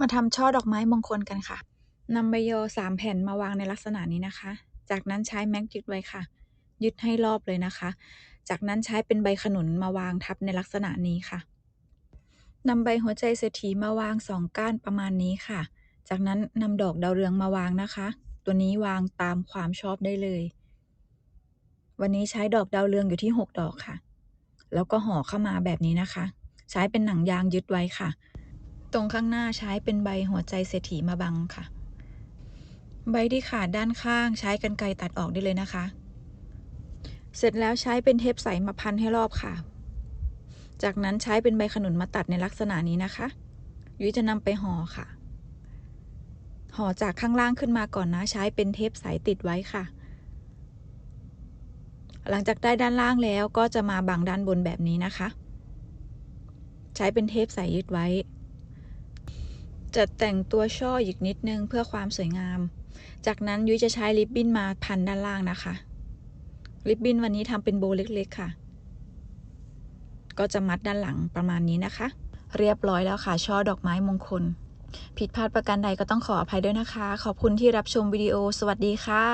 มาทำช่อดอกไม้มงคลกันค่ะนำใบโยสามแผ่นมาวางในลักษณะนี้นะคะ จากนั้นใช้แม็กยึดไว้ค่ะ ยึดให้รอบเลยนะคะ จากนั้นใช้เป็นใบขนุนมาวางทับในลักษณะนี้ค่ะนำใบหัวใจเศรษฐีมาวางสองก้านประมาณนี้ค่ะ จากนั้นนำดอกดาวเรืองมาวางนะคะ ตัวนี้วางตามความชอบได้เลย วันนี้ใช้ดอกดาวเรืองอยู่ที่ 6 ดอกค่ะ แล้วก็ห่อเข้ามาแบบนี้นะคะ ใช้เป็นหนังยางยึดไว้ค่ะ ตรงข้างหน้าใช้เป็นใบหัวใจเศรษฐีมาบังค่ะ ใบที่ขาดด้านข้างใช้กันไกรตัดออกได้เลยนะคะ เสร็จแล้วใช้เป็นเทปใสมาพันให้รอบค่ะ จากนั้นใช้เป็นใบขนุนมาตัดในลักษณะนี้นะคะ ยุ้ยจะนำไปห่อค่ะ ห่อจากข้างล่างขึ้นมาก่อนนะใช้เป็นเทปใสติดไว้ค่ะ หลังจากได้ด้านล่างแล้วก็จะมาบังด้านบนแบบนี้นะคะ ใช้เป็นเทปใสยึดไว้ จะแต่งตัวช่ออีกนิดนึงเพื่อความสวยงาม จากนั้นยุ้ยจะใช้ริบบิ้นมาพันด้านล่างนะคะ ริบบิ้นวันนี้ทำเป็นโบเล็กๆค่ะ ก็จะมัดด้านหลังประมาณนี้นะคะ เรียบร้อยแล้วค่ะ ช่อดอกไม้มงคล ผิดพลาดประการใดก็ต้องขออภัยด้วยนะคะ ขอบคุณที่รับชมวิดีโอ สวัสดีค่ะ